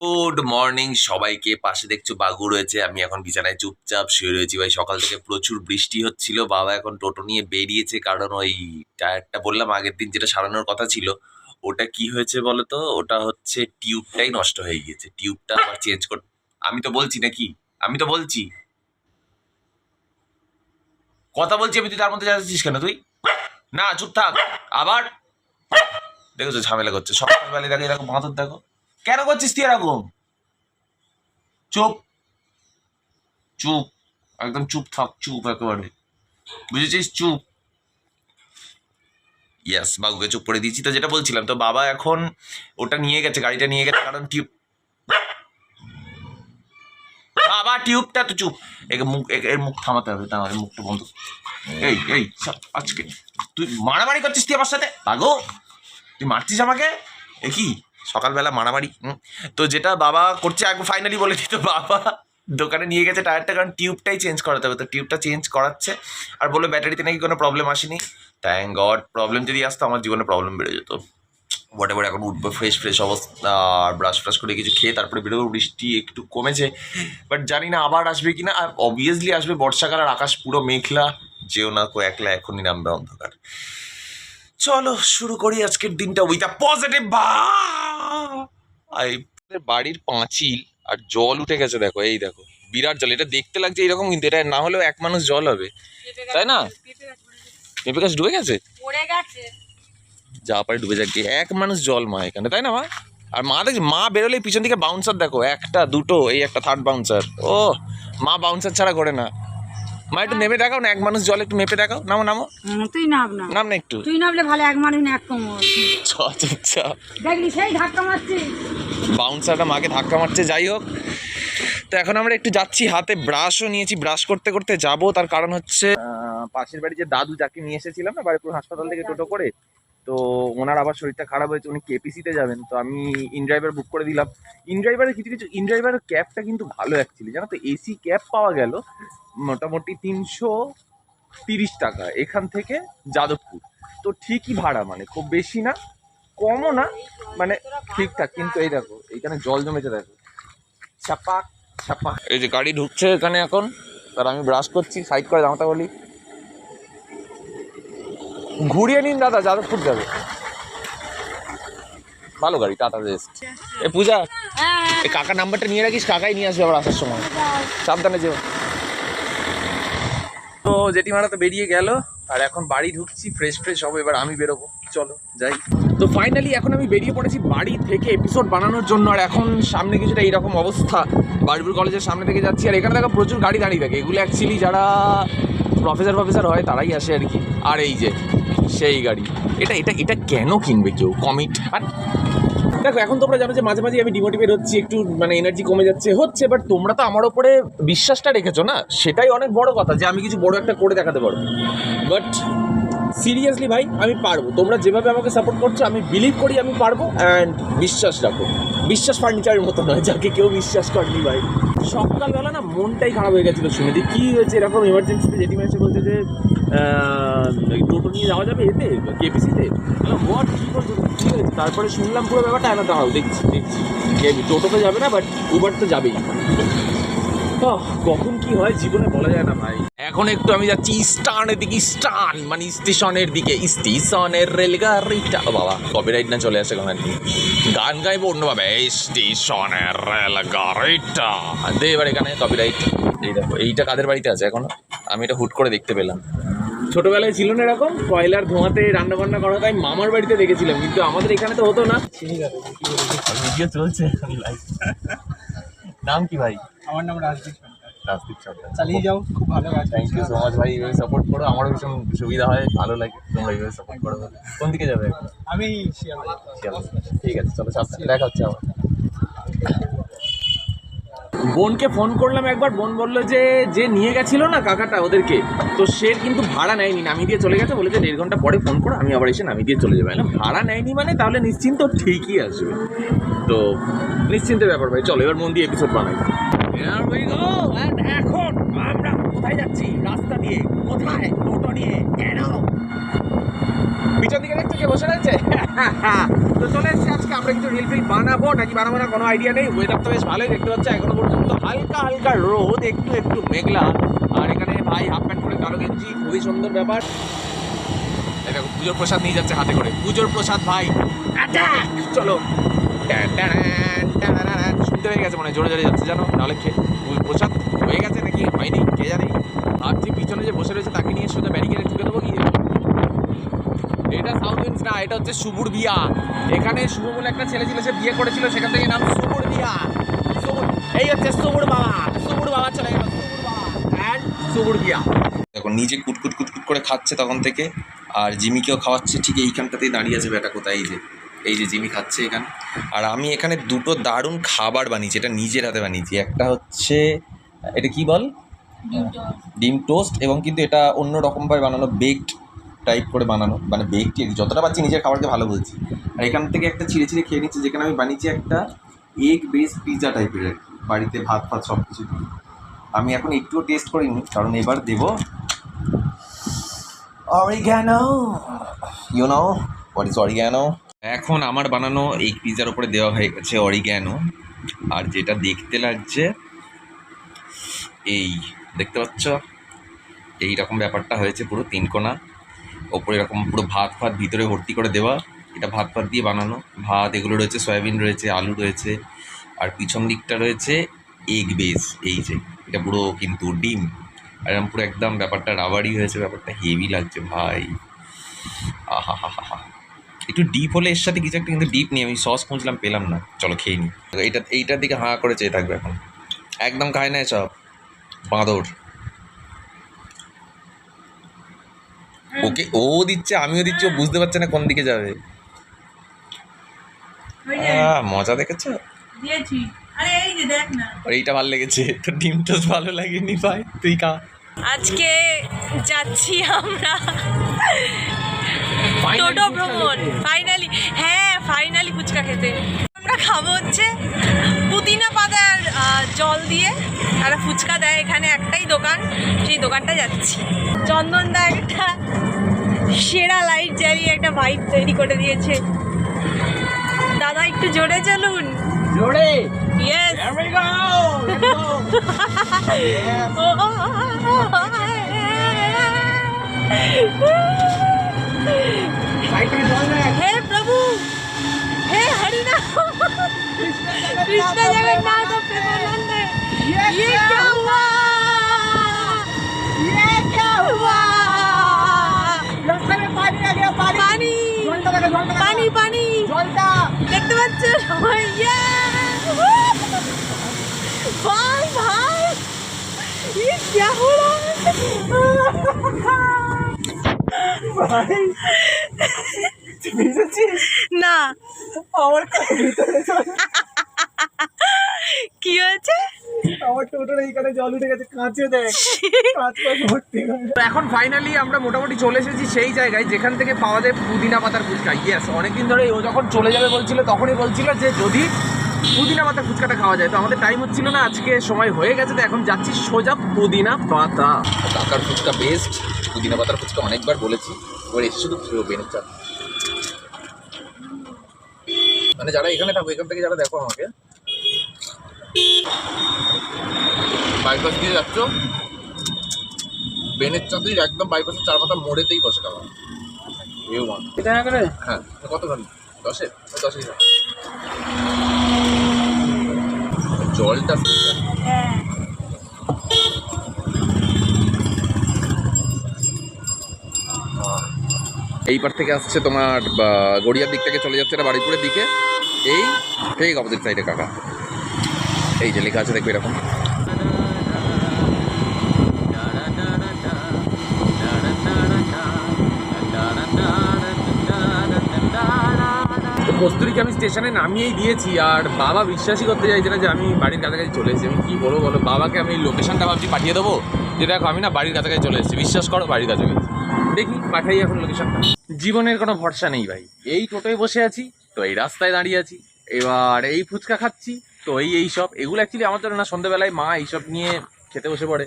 Good morning সবাইকে পাশে দেখছ বাগু রয়েছে। আমি এখন বিছানায় চুপচাপ শুয়ে রয়েছি ভাই। সকাল থেকে প্রচুর বৃষ্টি হচ্ছিল। বাবা এখন টোটো নিয়ে বেরিয়েছে, কারণ ওই টায়ারটা বললাম আগের দিন যেটা সারানোর কথা ছিল, ওটা কি হয়েছে বলো তো ওটা হচ্ছে টিউবটাই নষ্ট হয়ে গিয়েছে। টিউবটা আবার চেঞ্জ কর আমি তো বলছি নাকি? আমি তো বলছি। কথা বলছি আমি, তুই তার মধ্যে যাচ্ছিস কেন তুই? না, চুপ থাক। আবার? দেখেছ ঝামেলা করছে। সকালবেলা দেখে, এরকম মাথর দেখো। কেন করছিস তুই এরকম? চুপ। চুপ। একদম চুপ থাক, চুপ একেবারে। বুঝেছিস? চুপ। ইয়াস বাবুকে চুপ করে দিয়েছি। তো যেটা বলছিলাম, তো বাবা এখন ওটা নিয়ে গেছে, গাড়িটা নিয়ে গেছে, কারণ টিউব বাবা, টিউবটা তো চুপ। একে মুখ এর মুখ থামাতে হবে তাহলে মুখটা বন্ধ। এই এই আজকে। তুই মারামারি করছিস তুই আমার সাথে? পাগো তুই মারছিস আমাকে? এ কি? সকালবেলা মারামারি। তো যেটা বাবা করছে একবার ফাইনালি বলে দিত বাবা দোকানে নিয়ে গেছে টায়ারটা, কারণ টিউবটাই চেঞ্জ করাতে হবে। তো টিউবটা চেঞ্জ করাচ্ছে আর বলল ব্যাটারিতে নাকি কোনো প্রবলেম আসেনি। থ্যাংক গড প্রবলেম যদি আসতো, আমার জীবনে প্রবলেম বেড়ে যেত। হোয়াট এভার এখন উঠবো ফ্রেশ ফ্রেশ অবস্থা, আর ব্রাশ ফ্রাশ করে কিছু খেয়ে তারপরে বেরোবো, বৃষ্টি একটু কমেছে। বাট জানি না আবার আসবে কি না আর অবভিয়াসলি আসবে, বর্ষাকাল আর আকাশ পুরো মেঘলা। যেও না কো, একলা, এখনই নামবে অন্ধকার। চলো শুরু করি আজকের দিনটা উইথ আ পজিটিভ বাড়ির পাঁচিল আর জল উঠে গেছে দেখো এই দেখো। বিরাট জল এটা দেখতে লাগছে এরকম কিন্তু এটা না হলেও এক মানুষ জল হবে। তাই না? পেঁপে গাছ ডুবে গেছে? যা পারে ডুবে যাক। এক মানুষ জল মা এখানে তাই না মা? আর মা দেখছি মা বেরোলে পিছন দিকে বাউন্সার দেখো একটা দুটো এই একটা থার্ড বাউন্সার ও মা বাউন্সার ছাড়া করে না। মা একটু নেমে দেখাও না এক মানুষ জল একটু মেপে দেখাও। নামো নামো। তুই নাম না। নাম না একটু। তুই নামলে ভালো এক মানুষ না এক কোমর। চ চুপচাপ দেখলি সেই ধাক্কা মারছে। বাউন্সারটা মাকে ধাক্কা মারছে যাই হোক। তো এখন আমরা একটু যাচ্ছি হাতে ব্রাশও নিয়েছি। ব্রাশ করতে করতে যাব। তার কারণ হচ্ছে আহ, পাশের বাড়ি যে দাদু যাকে নিয়ে এসেছিলাম না বাড়িপুর হাসপাতাল থেকে টোটো করে তো ওনার আবার শরীরটা খারাপ হয়েছে, উনি কেপিসিতে যাবেন, তো আমি ইনড্রাইভার বুক করে দিলাম। ইনড্রাইভারের কিছু কিছু ইন ড্রাইভারের ক্যাবটা কিন্তু ভালো অ্যাকচুয়ালি জানো তো? এসি ক্যাব পাওয়া গেল মোটামুটি তিনশো তিরিশ টাকা, এখান থেকে যাদবপুর। তো ঠিকই ভাড়া মানে খুব বেশি না, কমও না মানে ঠিকঠাক, কিন্তু এই দেখো এইখানে জল জমেছে, দেখো। ছাপাক ছাপাক। এই যে গাড়ি ঢুকছে এখানে এখন, তার আমি ব্রাশ করছি সাইড করে দামটা বলি ঘুরিয়ে নিন, দাদা, যাদবপুর যাবে। ভালো গাড়ি, টাটা রেস্ট এ, পূজা এই কাকা নাম্বারটা নিয়ে রাখিস, কাকাই নিয়ে আসবে আবার আসার সময়। সাবধানে যেও। তো, জেঠিমারা তো বেরিয়ে গেল, আর এখন বাড়ি ঢুকছি ফ্রেশ ফ্রেশ হবে, এবার আমি বেরোবো। চলো, যাই। তো ফাইনালি এখন আমি বেরিয়ে পড়েছি বাড়ি থেকে এপিসোড বানানোর জন্য, আর এখন সামনে কিছুটা এইরকম অবস্থা। বাড়িপুর কলেজের সামনে থেকে যাচ্ছি, আর এখানে দেখো প্রচুর গাড়ি দাঁড়িয়ে থাকে। এগুলো অ্যাকচুয়ালি যারা প্রফেসর প্রফেসর হয়, তারাই আসে আর কি। আর এই যে সেই গাড়ি। এটা এটা এটা কেন কিনবে কেউ? কমিট আর দেখো, এখন তোমরা জানো যে মাঝে মাঝে আমি ডিমোটিভেট হচ্ছি, একটু মানে এনার্জি কমে যাচ্ছে, হচ্ছে বাট তোমরা তো আমার ওপরে বিশ্বাসটা রেখেছো না? সেটাই অনেক বড় কথা যে আমি কিছু বড় একটা করে দেখাতে পারব। বাট সিরিয়াসলি ভাই, আমি পারব। তোমরা যেভাবে আমাকে সাপোর্ট করছ, আমি বিলিভ করি আমি পারব অ্যান্ড বিশ্বাস রাখো। বিশ্বাস ফার্নিচারের মতো নয়, যাকে কেউ বিশ্বাস করেনি ভাই। সকালবেলা না মনটাই খারাপ হয়ে গেছিল শুনে। যে কী হয়েছে, এরকম এমার্জেন্সিতে জেঠিমা এসে বলছে যে টোটো নিয়ে যাওয়া যাবে এতে কেপিসিতে হোয়াট কী করছ কী হয়েছে? তারপরে শুনলাম পুরো ব্যাপারটা না হবে দেখছি দেখছি। টোটোতে যাবে না বাট উবার তো যাবেই। কখন কি হয়, জীবনে বলা যায় না, ভাই। এখন একটু আমি যাচ্ছি ইস্টার্নের দিকে ইস্টার্ন মানে স্টেশনের দিকে স্টেশনের রেলগাড়িটা। বাবা কপিরাইট না চলে আসে গান গান গাইবো অন্যভাবে স্টেশনের রেলগাড়িটা। দে এবার এখানে কপিরাইট এই দেখো এইটা কাদের বাড়িতে আছে এখনও? আমি এটা হুট করে দেখতে পেলাম। ছোটবেলায় ছিল না এরকম? কয়লার ধোঁয়াতে রান্না বান্না করা তাই মামার বাড়িতে দেখেছিলাম কিন্তু আমাদের এখানে তো হতো না। ভিডিও চলছে নাম কি ভাই? আমার নাম রাজদীপ। রাজদীপ সরকার। চালিয়ে যাও খুব ভালো কাজ থ্যাংক ইউ সো মাচ ভাই এইভাবে সাপোর্ট করো আমারও ভীষণ সুবিধা হয় ভালো লাগে তোমরা এইভাবে সাপোর্ট করো। কোন দিকে যাবে? আমি। ঠিক আছে চলো সাবধানে দেখা হচ্ছে আবার। বোনকে ফোন করলাম একবার বোন বলল যে যে নিয়ে গেছিল না কাকাটা ওদেরকে তো সে কিন্তু ভাড়া নেয়নি নামিয়ে দিয়ে চলে গেছে বলেছে দেড় ঘণ্টা পরে ফোন করো আমি আবার এসে নামিয়ে দিয়ে চলে যাব। ভাড়া নেয়নি মানে তাহলে নিশ্চিন্ত ঠিকই আসবে। তো নিশ্চিন্তের ব্যাপার ভাই চলো এবার মন দিয়ে এপিসোড বানাই। And এখন আমরা কোথায় যাচ্ছি? রাস্তা দিয়ে। কোথায়? টোটো নিয়ে। কেন? পিছন দিকে দেখছ কে বসে রয়েছে? তো চলে এসেছি আজকে আমরা কিছু রিল ফিল বানাবো। নাকি বানাবো না কোনো আইডিয়া নেই। ওয়েদার তো বেশ ভালোই দেখতে পাচ্ছি। এখনও পর্যন্ত হালকা হালকা রোদ একটু একটু মেঘলা। আর এখানে ভাই হাফ প্যান্ট করে কালো গেঞ্জি খুবই সুন্দর ব্যাপার। এটা পুজোর প্রসাদ নিয়ে যাচ্ছে হাতে করে। পুজোর প্রসাদ ভাই! চলো। শুনতে পেয়ে গেছে মানে জোরে জোরে যাচ্ছে, জানো? নাহলে প্রসাদ হয়ে গেছে নাকি? হয়নি, কে জানে? ভাবছি পিছনে যে বসে রয়েছে, তাকে নিয়ে সোজা ব্যারিকেডে ঢুকে দেবো কি এটা সাউথ উইন্স না এটা হচ্ছে সুবুর বিয়া এখানে শুভ বলে একটা ছেলে ছিল, সে বিয়ে করেছিল, সেখান থেকে নাম সুবুর বিয়া এই হচ্ছে সুবুর বাবা। সুবুর বাবা চলে গেল, সুবুর বিয়া দেখো, নিজে কুটকুট কুটকুট করে খাচ্ছে তখন থেকে, আর জিমিকেও খাওয়াচ্ছে, ঠিক এইখানটাতেই দাঁড়িয়ে আছে বেটা কোথায় যে। এই যে জিমি খাচ্ছে এখানে। আর আমি এখানে দুটো দারুণ খাবার বানিয়েছি এটা নিজের হাতে বানিয়েছি। একটা হচ্ছে এটা কি বল? ডিম টোস্ট। এবং কিন্তু এটা অন্য রকমভাবে বানানো বেকড টাইপ করে বানানো মানে বেকড যতটা পাচ্ছি নিজের খাবারকে ভালো বলছি। আর এখান থেকে একটা ছিঁড়ে ছিঁড়ে খেয়ে নিচ্ছি যেখানে আমি বানিয়েছি একটা এগ বেস পিৎজা টাইপের আর কি। বাড়িতে ভাত ফাত সব কিছু দিয়ে। আমি এখন একটুও টেস্ট করিনি কারণ এবার দেবো। Oregano you know what is oregano এখন আমার বানানো এই পিৎজার উপরে দেওয়া হয়ে গেছে অরিগ্যানো আর যেটা দেখতে লাগছে, এই, দেখতে পাচ্ছ? এই রকম ব্যাপারটা হয়েছে পুরো তিন কোনা। ওপরে এরকম পুরো ভাত ফাত ভিতরে ভর্তি করে দেওয়া। এটা ভাত ফাত দিয়ে বানানো। ভাত, এগুলো রয়েছে সয়াবিন রয়েছে, আলু রয়েছে, আর পিছন দিকটা রয়েছে এগ বেস এই যে, এটা পুরো কিন্তু ডিম। আর এরকম পুরো একদম ব্যাপারটা রাবারি হয়েছে, ব্যাপারটা হেভি লাগছে ভাই। আহা হা হা হা একটু ডিপ হলে এর সাথে কিছু একটা কিন্তু ডিপ নিয়ে আমি সস খুঁজলাম পেলাম না। চলো খেয়ে নিই এইটা এইটার দিকে হাঁ করে চেয়ে থাকবে এখন। একদম খায় না সব। বাঁদর। ওকে ও দিচ্ছে আমিও দিচ্ছি ও বুঝতে পারছে না কোন দিকে যাবে। মজা দেখেছ? না। এইটা ভালো লেগেছে। তোর ডিম টোস্ট ভালো লাগেনি ভাই। তুই খা। আজকে যাচ্ছি আমরা। টোটো ভ্রমণ ফাইনালি হ্যাঁ ফাইনালি ফুচকা খেতে আমরা খাব হচ্ছে পুদিনা পাতার জল দিয়ে একটা ফুচকা দেয় এখানে একটাই দোকান সেই দোকানটা যাচ্ছি চন্দন দা একটা সেরা লাইট জ্বালিয়ে একটা ভাইব তৈরি করে দিয়েছে দাদা একটু জোরে চলুন জোরে ইয়েস Here हे प्रभु, हे हरिनाम। कृष्ण जगन्नाथ, प्रेमानंद, ये क्या हुआ? ये क्या हुआ? पानी आ गया पानी पानी। पानी देखते बच्चे ये भाई भाई, ये क्या हो रहा है? না। আমার কাছে ভিতরে জল। কি হয়েছে? আমার টোটোর এইখানে জল উঠে গেছে কাঁচে তো এখন ফাইনালি আমরা মোটামুটি চলে এসেছি সেই জায়গায় যেখান থেকে পাওয়া যায় পুদিনা পাতার ফুচকা। ইয়েস অনেকদিন ধরে ও যখন চলে যাবে বলছিল তখনই বলছিল যে যদি পুদিনা পাতার ফুচকাটা খাওয়া যায়। তো আমাদের টাইম হচ্ছিল না আজকে সময় হয়ে গেছে তো এখন যাচ্ছি সোজা পুদিনা পাতা। কাকার ফুচকা বেস্ট পুদিনা পাতার ফুচকা অনেকবার বলেছি এবার এসে শুধু বেনের চাপ মানে যারা এখানে থাকো এখান থেকে যারা দেখো আমাকে বাইপাস দিয়ে যাচ্ছ বেনের চাঁদের একদম বাইপাসের চার পাতা মোড়েতেই বসে খাওয়া। ওয়ান করে? হ্যাঁ কত ঘণ্টা দশে দশে জলটা এইবার থেকে আসছে তোমার গড়িয়ার দিক থেকে চলে যাচ্ছে এটা বাড়িপুরের দিকে। এই ঠিক অপোজিট সাইডে কাকা। এই যে লেখা আছে, দেখবে এরকম। কস্তুরিকে আমি স্টেশনে নামিয়েই দিয়েছি, আর বাবা বিশ্বাসই করতে চাইছে না যে আমি বাড়ির কাছাকাছি চলে এসেছি। আমি কী বলব বলো, বাবাকে আমি লোকেশনটা ভাবছি পাঠিয়ে দেবো। যে দেখো, আমি না বাড়ির কাছাকাছি চলে এসেছি। বিশ্বাস করো, বাড়ির কাছাকাছি। দেখি, পাঠাই এখন লোকেশনটা জীবনের কোনো ভরসা নেই ভাই। এই টোটোয় বসে আছি, তো এই রাস্তায় দাঁড়িয়ে আছি, এবার এই ফুচকা খাচ্ছি, তো এই এই সব, এগুলো অ্যাকচুয়ালি আমার জন্য না সন্ধ্যেবেলায় মা এইসব নিয়ে খেতে বসে পড়ে।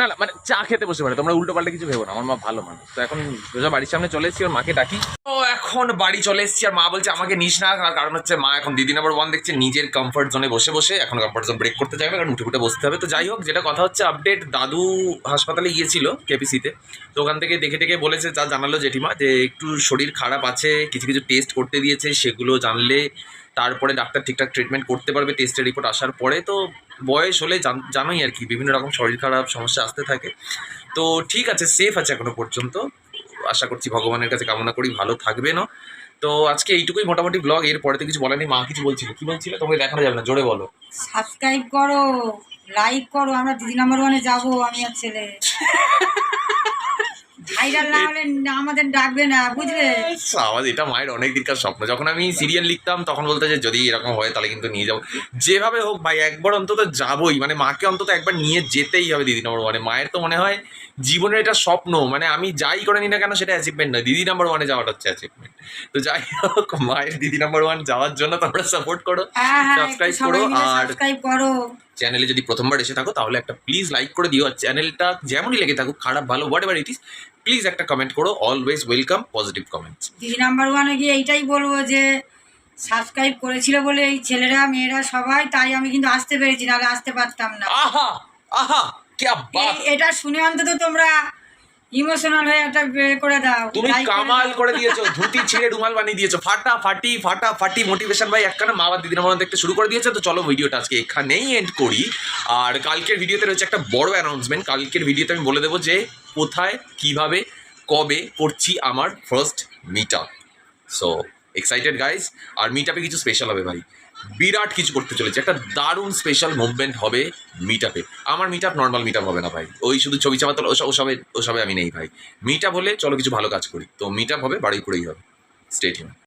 না না মানে চা খেতে বসে পারে তোমরা উল্টো পাল্টা কিছু ভেবো না, আমার মা ভালো মানুষ। তো এখন সোজা বাড়ির সামনে চলে এসেছি, ওর মাকে ডাকি। তো এখন বাড়ি চলে এসেছি, আর মা বলছে আমাকে নিস না, তার কারণ হচ্ছে মা এখন দিদি নাম্বার ওয়ান দেখছে, নিজের কমফর্ট জোনে বসে বসে, এখন কমফর্ট জোন ব্রেক করতে চাইবে, কারণ উঠে উঠে বসতে হবে। তো যাই হোক, যেটা কথা হচ্ছে আপডেট দাদু হাসপাতালে গিয়েছিল কেপিসিতে তো। ওখান থেকে দেখে দেখে বলেছে, যা জানালো জেঠিমা, যে একটু শরীর খারাপ আছে, কিছু কিছু টেস্ট করতে দিয়েছে, সেগুলো জানলে তারপরে ডাক্তার ঠিকঠাক ট্রিটমেন্ট করতে পারবে টেস্টের রিপোর্ট আসার পরে। তো বয়স হলে জানাই আর কি বিভিন্ন রকম শরীর খারাপ সমস্যা আসতে থাকে। তো ঠিক আছে সেফ আছে এখনও পর্যন্ত। আশা করছি ভগবানের কাছে কামনা করি ভালো থাকবেনও। তো আজকে এইটুকুই মোটামুটি ব্লগ এর পরে তো কিছু বলার নি মা কিছু বলছিল। কি বলছিল? তোমাকে দেখানো যাবে না জোরে বলো। সাবস্ক্রাইব করো লাইক করো আমরা দিদি নাম্বার ওয়ানে যাব আমি আর ছেলে। মায়ের অনেক স্বপ্ন। যখন আমি সিরিয়াল লিখতাম, তখন যদি এরকম হয়, তাহলে কিন্তু নিয়ে যাব। যেভাবে হোক ভাই, একবার অন্তত যাবোই। মানে মাকে অন্তত একবার নিয়ে যেতেই হবে দিদি নম্বর ওয়ানে মায়ের তো মনে হয়, জীবনের এটা স্বপ্ন। মানে আমি যাই করে নি না কেন, সেটা অ্যাচিভমেন্ট না দিদি নাম্বার ওয়ানে যাওয়াটা হচ্ছে অ্যাচিভমেন্ট তো যাই হোক মায়ের দিদি নাম্বার ওয়ান যাওয়ার জন্য তোমরা সাপোর্ট করো হ্যাঁ হ্যাঁ সবাই করো আর- সাবস্ক্রাইব করো। চ্যানেলে যদি প্রথমবার এসে থাকো তাহলে একটা প্লিজ লাইক করে দিও আর চ্যানেলটা যেমনই লেগে থাকুক খারাপ ভালো whatever it is please একটা কমেন্ট করো অলওয়েজ ওয়েলকাম পজিটিভ কমেন্টস দিদি নাম্বার ওয়ানে গিয়ে এইটাই বলব যে সাবস্ক্রাইব করেছিল বলে এই ছেলেরা মেয়েরা সবাই তাই আমি কিন্তু আসতে পেরেছি নাহলে আসতে পারতাম না। আহা আহা এটা শুনে অন্তত তোমরা ইমোশনাল হয়ে একটা করে দাও তুমি কামাল করে দিয়েছ ধুতি ছিঁড়ে রুমাল বানিয়ে দিয়েছ। ফাটা ফাটি ফাটা ফাটি মোটিভেশন ভাই একখানা মা বাবা দিদির মধ্যে দেখতে শুরু করে দিয়েছে। তো চলো ভিডিওটা আজকে এখানেই এন্ড করি। আর কালকের ভিডিওতে রয়েছে একটা বড় অ্যানাউন্সমেন্ট কালকের ভিডিওতে আমি বলে দেবো যে কোথায় কীভাবে কবে করছি আমার first meet up so excited guys আর মিট আপে কিছু স্পেশাল হবে ভাই। বিরাট কিছু করতে চলেছে। একটা দারুণ স্পেশাল মুভমেন্ট হবে মিট আপে আমার meet up normal meet up হবে না ভাই। ওই শুধু ছবি চাপা তোলা ওসব ওসবে ওসবে আমি নেই ভাই। মিট আপ হলে চলো কিছু ভালো কাজ করি। তো মিট আপ হবে, বাড়ি করেই হবে। স্টেট